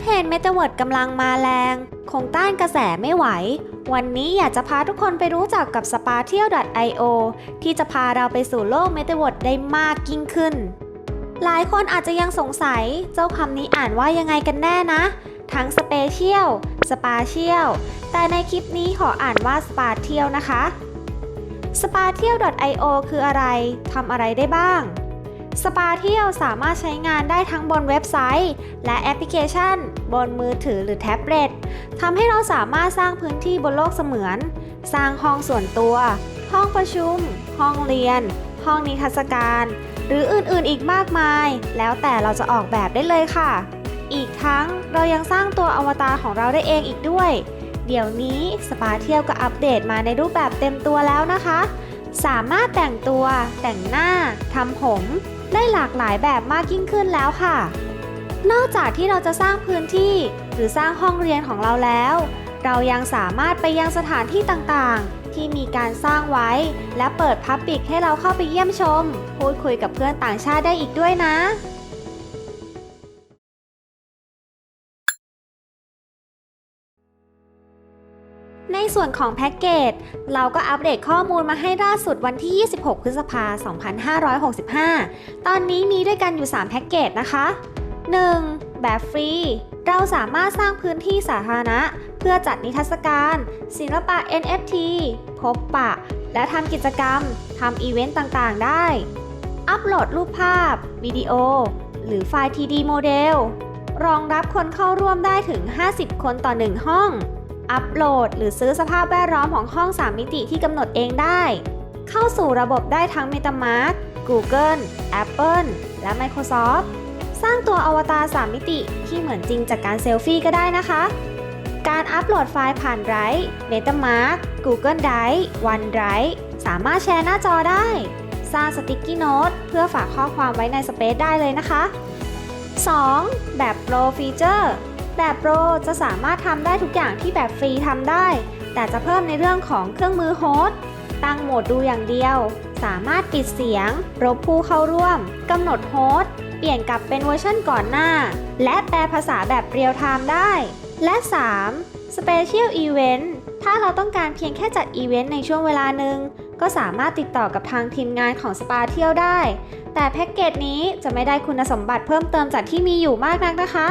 เทรนเมตาเวิร์ดกำลังมาแรง คงต้านกระแสไม่ไหว วันนี้อยากจะพาทุกคนไปรู้จักกับ s p a t i a l i o ที่จะพาเราไปสู่โลกเมตาเวิร์ดได้มากยิ่งขึ้น หลายคนอาจจะยังสงสัยเจ้าคำนี้อ่านว่ายังไงกันแน่นะ ทั้ง Special Spatial แต่ในคลิปนี้ขออ่านว่า Spatial นะคะ Spatial.io คืออะไรทำอะไรได้บ้าง Spatial สามารถใช้งานได้ทั้งบนเว็บไซต์ และแอปพลิเคชัน บนมือถือหรือแท็บเล็ตทำให้เราสามารถสร้างพื้นที่บนโลกเสมือน สร้างห้องส่วนตัว ห้องประชุม ห้องเรียน ห้องนิทรรศการ หรืออื่นๆอีกมากมาย แล้วแต่เราจะออกแบบได้เลยค่ะ อีกทั้งเรายังสร้างตัวอวตารของเราได้เองอีกด้วย เดี๋ยวนี้สปาเทียลก็อัปเดตมาในรูปแบบเต็มตัวแล้วนะคะ สามารถแต่งตัว แต่งหน้าทำผม ได้หลากหลายแบบมากยิ่งขึ้นแล้วค่ะ นอกจากที่เราจะสร้างพื้นที่หรือสร้างห้องเรียนของเราแล้ว เรายังสามารถไปยังสถานที่ต่างๆ ที่มีการสร้างไว้ และเปิดพับปิกให้เราเข้าไปเยี่ยมชม พูดคุยกับเพื่อนต่างชาติได้อีกด้วยนะ ในส่วนของแพ็กเกจ เราก็อัปเดตข้อมูลมาให้ล่าสุดวันที่ 26 พฤษภาคม2565 ตอนนี้มีด้วยกันอยู่ 3 แพ็กเกจนะคะ 1. แบบฟรี เราสามารถสร้างพื้นที่สาธารณะ เพื่อจัดนิทรรศการ ศิลปะ NFT พบปะ และทำกิจกรรม ทำอีเวนต์ต่างๆ ได้ อัปโหลดรูปภาพ วิดีโอ หรือไฟล์ TD โมเดล รองรับคนเข้าร่วมได้ถึง 50 คนต่อ 1 ห้อง อัปโหลด หรือซื้อสภาพแวดล้อมของห้อง 3 มิติที่กำหนดเองได้ เข้าสู่ระบบได้ทั้ง MetaMask Google Apple และ Microsoft สร้างตัวอวตาร 3 มิติที่เหมือนจริงจากการเซลฟี่ก็ได้นะคะ การอัปโหลดไฟล์ผ่าน Drive MetaMask Google Drive OneDrive สามารถแชร์หน้าจอได้ สร้างสติ๊กกี้โน้ตเพื่อฝากข้อความไว้ในสเปซได้เลยนะคะ 2. แบบ Pro Feature แบบ Pro จะสามารถทำได้ทุกอย่างที่แบบฟรีทำได้ แต่จะเพิ่มในเรื่องของเครื่องมือโฮสต์ตั้งโหมดดูอย่างเดียว สามารถปิดเสียง รบผู้เข้าร่วมกำหนดโฮสต์เปลี่ยนกลับเป็นเวอร์ชันก่อนหน้า และแปลภาษาแบบเรียลไทม์ได้ และ 3. Special Event ถ้าเราต้องการเพียงแค่จัดอีเวนต์ในช่วงเวลาหนึ่งก็สามารถติดต่อกับทางทีมงานของสปาเที่ยวได้ แต่แพ็กเกจนี้จะไม่ได้คุณสมบัติเพิ่มเติมจากที่มีอยู่มากนักนะคะ